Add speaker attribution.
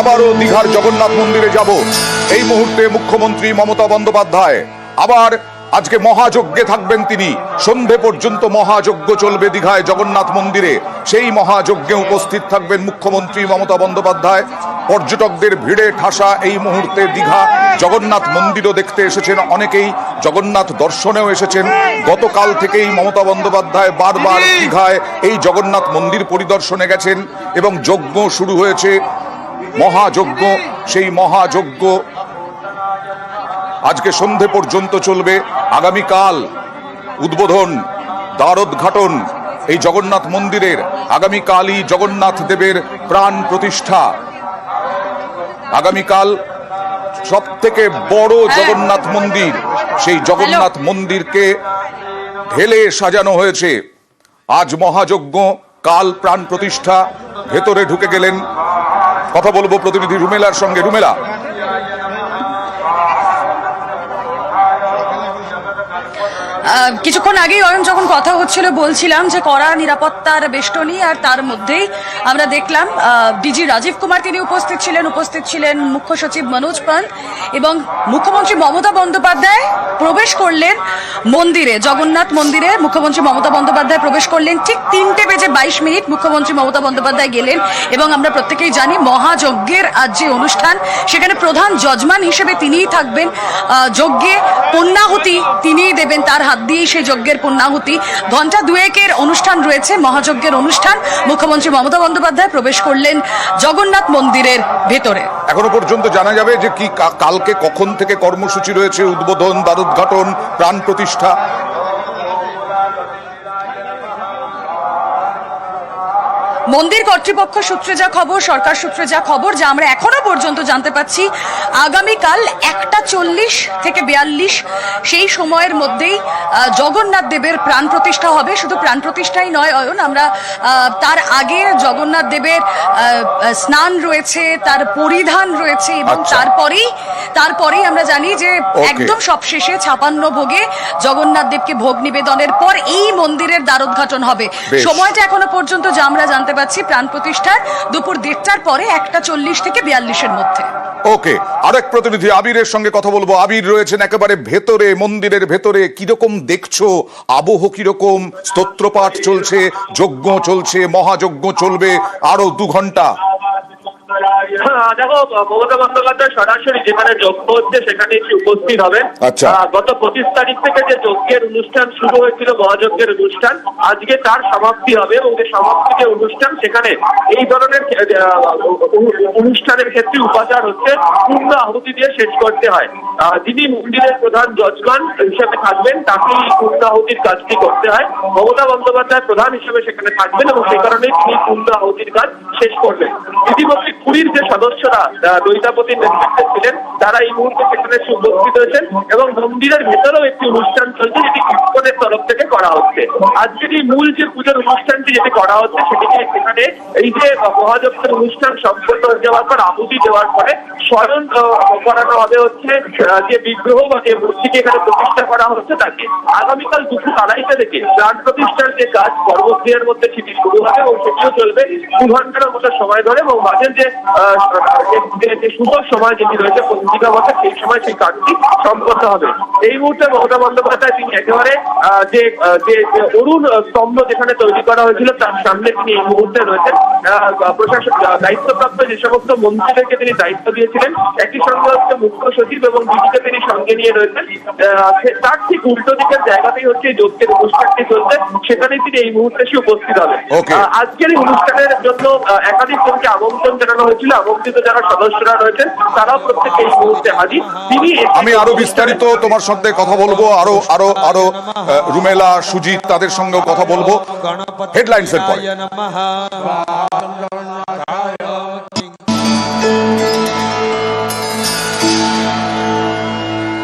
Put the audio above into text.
Speaker 1: আবারও দীঘার জগন্নাথ মন্দিরে যাব। এই মুহূর্তে মুখ্যমন্ত্রী মমতা বন্দ্যোপাধ্যায়। আবার আজকে মহাযজ্ঞে থাকবেন তিনি। সন্ধে পর্যন্ত মহাযজ্ঞ চলবে দীঘায় জগন্নাথ মন্দিরে। সেই মহাযজ্ঞে উপস্থিত থাকবেন মুখ্যমন্ত্রী মমতা বন্দ্যোপাধ্যায়। পর্যটকদের ভিড়ে ঠাসা এই মুহূর্তে দীঘা জগন্নাথ মন্দিরও দেখতে এসেছেন অনেকেই। জগন্নাথ দর্শনেও এসেছেন। গতকাল থেকেই মমতা বন্দ্যোপাধ্যায় বারবার দীঘায় এই জগন্নাথ মন্দির পরিদর্শনে গেছেন এবং যজ্ঞ শুরু হয়েছে। মহাযজ্ঞ সেই মহাযজ্ঞ আজকে সন্ধে পর্যন্ত চলবে। আগামীকাল উদ্বোধন দ্বারোদ্ঘাটন এই জগন্নাথ মন্দিরের আগামীকালই জগন্নাথ দেবের প্রাণ প্রতিষ্ঠা। আগামীকাল সব থেকে বড় জগন্নাথ মন্দির সেই জগন্নাথ মন্দিরকে ঢেলে সাজানো হয়েছে। আজ মহাযজ্ঞ কাল প্রাণ প্রতিষ্ঠা ভেতরে ঢুকে গেলেন। কথা বলব প্রতিনিধি রুমেলার সঙ্গে। রুমেলা
Speaker 2: কিছুক্ষণ আগেই অয়ন যখন কথা হচ্ছিল, বলছিলাম যে কড়া নিরাপত্তার বেষ্টনী আর তার মধ্যেই আমরা দেখলাম ডিজি রাজীব কুমার তিনি উপস্থিত ছিলেন উপস্থিত ছিলেন মুখ্য সচিব মনোজ পান্ত এবং মুখ্যমন্ত্রী মমতা বন্দ্যোপাধ্যায় প্রবেশ করলেন মন্দিরে, জগন্নাথ মন্দিরে। মুখ্যমন্ত্রী মমতা বন্দ্যোপাধ্যায় প্রবেশ করলেন ঠিক তিনটে বেজে বাইশ মিনিট মুখ্যমন্ত্রী মমতা বন্দ্যোপাধ্যায় গেলেন এবং আমরা প্রত্যেকেই জানি মহাযজ্ঞের আজ যে অনুষ্ঠান, সেখানে প্রধান যজমান হিসেবে তিনিই থাকবেন। যজ্ঞে পূর্ণাহুতি তিনিই দেবেন, তার হাত দিয়েই সেই যজ্ঞের পূর্ণাহুতি ঘণ্টা দুয়েকের অনুষ্ঠান রয়েছে, মহাযজ্ঞের অনুষ্ঠান। মুখ্যমন্ত্রী মমতা বন্দ্যোপাধ্যায় প্রবেশ করলেন জগন্নাথ মন্দিরের ভেতরে।
Speaker 1: এখনও পর্যন্ত জানা যাবে যে কি, কালকে কখন থেকে কর্মসূচি রয়েছে, উদ্বোধন, দ্বারোদ্ঘাটন, প্রাণ প্রতিষ্ঠা।
Speaker 2: মন্দির কর্তৃপক্ষ সূত্রে যা খবর সরকার সূত্রে যা খবর যা আমরা এখনও পর্যন্ত জানতে পাচ্ছি আগামীকাল একটা চল্লিশ থেকে বিয়াল্লিশ সেই সময়ের মধ্যেই জগন্নাথ দেবের প্রাণ প্রতিষ্ঠা হবে শুধু প্রাণ প্রতিষ্ঠাই নয় অয়ন আমরা তার আগে জগন্নাথ দেবের স্নান রয়েছে তার পরিধান রয়েছে এবং
Speaker 1: আচ্ছা।
Speaker 2: তারপরেই তারপরেই আমরা জানি যে. একদম সবশেষে ছাপান্ন ভোগে জগন্নাথ দেবকে ভোগ নিবেদনের পর এই মন্দিরের দ্বারোদ্ঘাটন হবে সময়টা এখনও পর্যন্ত যা আমরা জানতে পাচ্ছি প্রাণ প্রতিষ্ঠার দুপুর দেড়টার পরে একটা চল্লিশ থেকে বিয়াল্লিশের মধ্যে।
Speaker 1: ওকে, আরেক প্রতিনিধি আবিরের সঙ্গে কথা বলব। আবির রয়েছেন একেবারে ভেতরে, মন্দিরের ভেতরে। কীরকম দেখছ? আবহ কীরকম? স্তোত্রপাঠ চলছে, যজ্ঞ চলছে, মহাযজ্ঞ চলবে আরও দু
Speaker 3: ঘণ্টা। দেখো মমতা বন্দ্যোপাধ্যায় সরাসরি যেখানে যজ্ঞ হচ্ছে সেখানে এসে উপস্থিত হবে।
Speaker 1: আচ্ছা।
Speaker 3: গত পঁচিশ তারিখ থেকে যে যজ্ঞের অনুষ্ঠান শুরু হয়েছিল মহাযজ্ঞের অনুষ্ঠান আজকে তার সমাপ্তি হবে এবং যে সমাপ্তি যে অনুষ্ঠান সেখানে এই ধরনের অনুষ্ঠানের ক্ষেত্রে উপাচার হচ্ছে পূর্ণ আহুতি দিয়ে শেষ করতে হয়। যিনি মন্দিরের প্রধান যজমান হিসেবে থাকবেন তাকেই পূর্ণ আহুতির কাজটি করতে হয়। মমতা বন্দ্যোপাধ্যায় প্রধান হিসেবে সেখানে থাকবেন এবং সেই কারণেই তিনি পূর্ণ আহুতির কাজ শেষ করবেন। ইতিমধ্যে কুড়ির যে সদস্যরা দৈতাপতির নেতৃত্বে ছিলেন। তারা এই মুহূর্তে সেখানে উপস্থিত হয়েছেন এবং মন্দিরের ভেতরেও একটি অনুষ্ঠান চলছে, যেটি ইস্কনের তরফ থেকে করা হচ্ছে। আজকের এই মূল যে পুজোর অনুষ্ঠানটি যেটি করা হচ্ছে, সেটিকে সেখানে এই যে মহাযজ্ঞের অনুষ্ঠান সম্পন্ন হয়ে যাওয়ার পর, আহুতি দেওয়ার পরে স্মরণ করানো হবে হচ্ছে যে বিগ্রহ বা যে মূর্তিকে এখানে প্রতিষ্ঠা করা হচ্ছে তাকে। আগামীকাল দুপুর আড়াইটা থেকে প্রাণ প্রতিষ্ঠার যে কাজ কর্মক্রিয়ার মধ্যে সেটি শুরু হবে এবং সেটিও চলবে দু ঘণ্টার মতো সময় ধরে এবং মাঝে যে যে- শুভ সময় যেটি রয়েছে পত্রিকা মতে সেই সময় সেই কাজটি সম্পন্ন হবে। এই মুহূর্তে মমতা বন্দ্যোপাধ্যায় তিনি একেবারে যে যে যে অরুণ স্তম্ভ যেখানে তৈরি করা হয়েছিল তার সামনে তিনি এই মুহূর্তে রয়েছেন। আহ, প্রশাসন দায়িত্বপ্রাপ্ত যে সমস্ত মন্ত্রীদেরকে তিনি দায়িত্ব দিয়েছিলেন একই সঙ্গে হচ্ছে মুখ্য সচিব এবং ডিজিকে তিনি সঙ্গে নিয়ে রয়েছেন। তার ঠিক উল্টো দিকের জায়গাতেই হচ্ছে এই যজ্ঞের অনুষ্ঠানটি চলছে সেখানেই তিনি এই মুহূর্তে এসে উপস্থিত হবেন। আজকের এই অনুষ্ঠানের জন্য একাধিক জনকে আমন্ত্রণ জানানো হয়েছিল আমন্ত্রিত যারা সদস্যরা রয়েছেন তারাও প্রত্যেকে এই মুহূর্তে হাজির। তিনি
Speaker 1: আমি আরও বিস্তারিত তোমার সাথে কথা বলব আরও আরও আরও রুমেলা সুজিত তাদের সঙ্গেও কথা বলব। হেডলাইন্স এর পরে।